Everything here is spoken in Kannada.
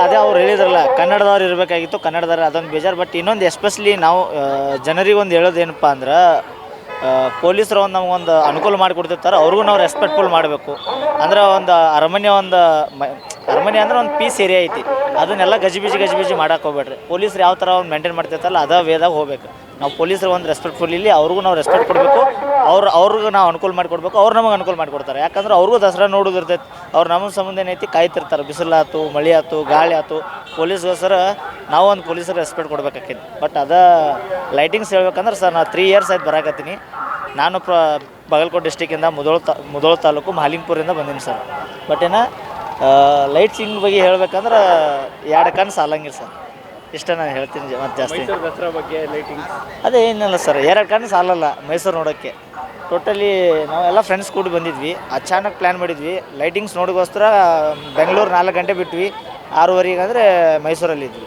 ಅದೇ ಅವ್ರು ಹೇಳಿದ್ರಲ್ಲ, ಕನ್ನಡದವ್ರು ಇರಬೇಕಾಗಿತ್ತು, ಕನ್ನಡದವ್ರು ಅದೊಂದು ಬೇಜಾರು. ಬಟ್ ಇನ್ನೊಂದು ಎಸ್ಪೆಷಲಿ ನಾವು ಜನರಿಗೆ ಒಂದು ಹೇಳೋದೇನಪ್ಪ ಅಂದ್ರೆ ಪೊಲೀಸರು ಒಂದು ನಮಗೊಂದು ಅನುಕೂಲ ಮಾಡಿಕೊಡ್ತಿರ್ತಾರೆ, ಅವ್ರಿಗೂ ನಾವು ರೆಸ್ಪೆಕ್ಟ್ಫುಲ್ ಮಾಡಬೇಕು. ಅಂದ್ರೆ ಒಂದು ಅರಮನೆ ಒಂದು, ಮ, ಅರಮನೆ ಅಂದ್ರೆ ಒಂದು ಪೀಸ್ ಏರಿಯಾ ಐತಿ. ಅದನ್ನೆಲ್ಲ ಗಜಿಬಿಜಿ ಗಜಿಬಿಜಿ ಮಾಡಕ್ಕೆ ಹೋಗ್ಬೇಡ್ರಿ. ಪೊಲೀಸರು ಯಾವ ಥರ ಒಂದು ಮೇಂಟೈನ್ ಮಾಡ್ತಿರ್ತಾರಲ್ಲ, ಅದೇ ವೇದಾಗ ಹೋಗ್ಬೇಕು. ನಾವು ಪೊಲೀಸರು ಒಂದು ರೆಸ್ಪೆಕ್ಟ್ಫುಲ್ ಇಲ್ಲಿ, ಅವ್ರಿಗೂ ನಾವು ರೆಸ್ಪೆಕ್ಟ್ ಕೊಡಬೇಕು. ಅವ್ರು ಅವ್ರಿಗೆ ನಾವು ಅನುಕೂಲ ಮಾಡಿಕೊಡ್ಬೇಕು ಅವ್ರು ನಮಗೆ ಅನುಕೂಲ ಮಾಡಿಕೊಡ್ತಾರೆ ಯಾಕಂದ್ರೆ ಅವ್ರಿಗೂ ದಸರಾ ನೋಡೋದಿರ್ತೈತೆ ಅವ್ರು ನಮ್ಮ ಸಂಬಂಧ ಏನೈತಿ ಕಾಯ್ತಿರ್ತಾರೆ. ಬಿಸಿಲಾತು ಮಳೆ ಆಯ್ತು ಗಾಳಿ ಆಯ್ತು ಪೊಲೀಸ್ಗೋಸ್ಕರ ನಾವು ಒಂದು ಪೊಲೀಸರು ರೆಸ್ಪೆಕ್ಟ್ ಕೊಡ್ಬೇಕಾಕೈತಿ. ಬಟ್ ಅದ ಲೈಟಿಂಗ್ಸ್ ಹೇಳ್ಬೇಕಂದ್ರೆ ಸರ್ ನಾನು ತ್ರೀ ಇಯರ್ಸ್ ಆಯ್ತು ಬರಾಕತ್ತೀನಿ. ನಾನು ಪ್ರ ಬಾಗಲಕೋಟೆ ಡಿಸ್ಟಿಕಿಂದ ಮುದೋಳ ತಾ ಮುದೋಳ ತಾಲೂಕು ಮಹಾಲಿಂಗ್ಪುರಿಂದ ಬಂದೀನಿ ಸರ್. ಬಟ್ ಏನ ಲೈಟ್ಸಿಂಗ್ ಬಗ್ಗೆ ಹೇಳ್ಬೇಕಂದ್ರೆ, ಎರಡು ಕಣ್ಣು ಸಾಲಂಗಿಲ್ಲ ಸರ್. ಇಷ್ಟ ನಾನು ಹೇಳ್ತೀನಿ ಜ- ಮತ್ತೆ ಜಾಸ್ತಿ. ಮೈಸೂರು ದಸರಾ ಬಗ್ಗೆ ಲೈಟಿಂಗ್ ಅದೇ ಏನಿಲ್ಲ ಸರ್ ಎರಡು ಕಣ್ಣು ಸಾಲಲ್ಲ ಮೈಸೂರು ನೋಡೋಕ್ಕೆ. ಟೋಟಲಿ ನಾವೆಲ್ಲ ಫ್ರೆಂಡ್ಸ್ ಕೂಡಿ ಬಂದಿದ್ವಿ. ಅಚಾನಕ್ ಪ್ಲ್ಯಾನ್ ಮಾಡಿದ್ವಿ. ಲೈಟಿಂಗ್ಸ್ ನೋಡೋಕ್ಕೋಸ್ಕರ ಬೆಂಗಳೂರು ನಾಲ್ಕು ಗಂಟೆ ಬಿಟ್ವಿ. ಆರೂವರೆಗೆ ಅಂದರೆ ಮೈಸೂರಲ್ಲಿ ಇದ್ವಿ